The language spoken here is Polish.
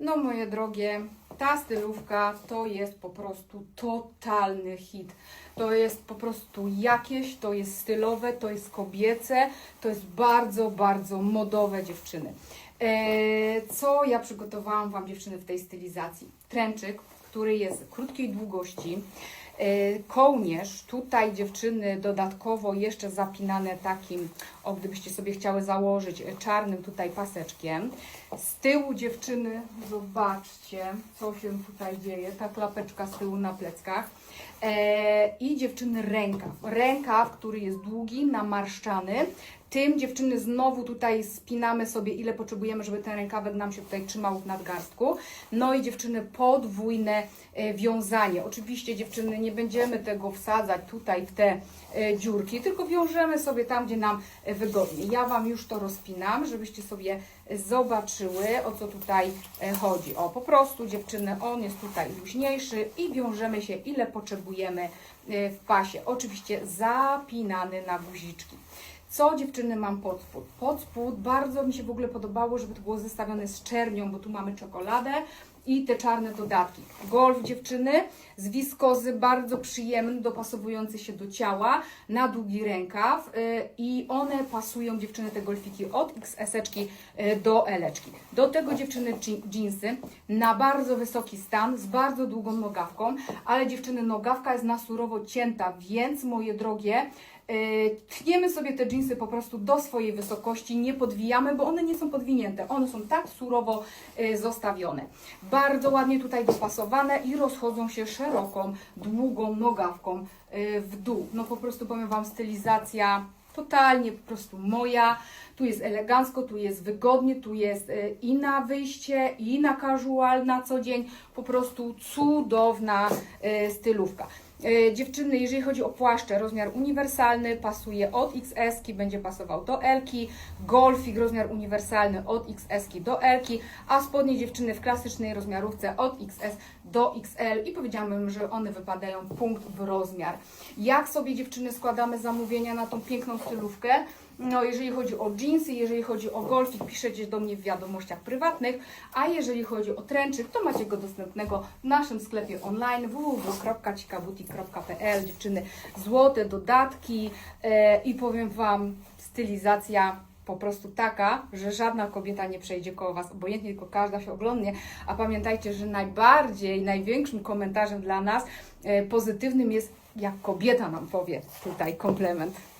No moje drogie, ta stylówka to jest po prostu totalny hit. To jest po prostu jakieś, to jest stylowe, to jest kobiece, to jest bardzo, bardzo modowe dziewczyny. E, Co ja przygotowałam Wam dziewczyny w tej stylizacji? Tręczyk, który jest krótkiej długości. E, Kołnierz, tutaj dziewczyny dodatkowo jeszcze zapinane takim, o gdybyście sobie chciały założyć, e, czarnym tutaj paseczkiem. Z tyłu dziewczyny, zobaczcie, co się tutaj dzieje, ta klapeczka z tyłu na pleckach. E, I dziewczyny rękaw, rękaw, który jest długi, namarszczany. Tym dziewczyny znowu tutaj spinamy sobie, ile potrzebujemy, żeby ten rękawek nam się tutaj trzymał w nadgarstku. No i dziewczyny podwójne e, wiązanie. Oczywiście dziewczyny nie będziemy tego wsadzać tutaj w te e, dziurki, tylko wiążemy sobie tam, gdzie nam e, wygodnie. Ja Wam już to rozpinam, żebyście sobie zobaczyły, o co tutaj chodzi. O, po prostu dziewczyny, on jest tutaj luźniejszy i wiążemy się, ile potrzebujemy w pasie. Oczywiście zapinany na guziczki. Co dziewczyny mam pod spód? Pod spód bardzo mi się w ogóle podobało, żeby to było zestawione z czernią, bo tu mamy czekoladę i te czarne dodatki. Golf dziewczyny z wiskozy, bardzo przyjemny, dopasowujący się do ciała, na długi rękaw y, i one pasują dziewczyny te golfiki od XS-eczki y, do L-eczki. Do tego dziewczyny dżinsy na bardzo wysoki stan, z bardzo długą nogawką, ale dziewczyny nogawka jest na surowo cięta, więc moje drogie, Yy, Tniemy sobie te dżinsy po prostu do swojej wysokości, nie podwijamy, bo one nie są podwinięte, one są tak surowo zostawione. Bardzo ładnie tutaj dopasowane i rozchodzą się szeroką, długą nogawką yy, w dół. No po prostu powiem Wam, stylizacja totalnie po prostu moja. Tu jest elegancko, tu jest wygodnie, tu jest yy, i na wyjście, i na casual, na co dzień. Po prostu cudowna yy, stylówka. E, Dziewczyny, jeżeli chodzi o płaszcze, rozmiar uniwersalny pasuje od XS, będzie pasował do L, golfik rozmiar uniwersalny od XS do L, a spodnie dziewczyny w klasycznej rozmiarówce od XS do XL i powiedziałabym, że one wypadają punkt w rozmiar. Jak sobie dziewczyny składamy zamówienia na tą piękną stylówkę? No, jeżeli chodzi o jeansy, jeżeli chodzi o golfik, piszecie do mnie w wiadomościach prywatnych, a jeżeli chodzi o tręczyk, to macie go dostępnego w naszym sklepie online www.cikabutik.pl. Dziewczyny, złote dodatki e, i powiem Wam, stylizacja po prostu taka, że żadna kobieta nie przejdzie koło Was, obojętnie tylko każda się oglądnie, a pamiętajcie, że najbardziej, największym komentarzem dla nas e, pozytywnym jest, jak kobieta nam powie tutaj komplement.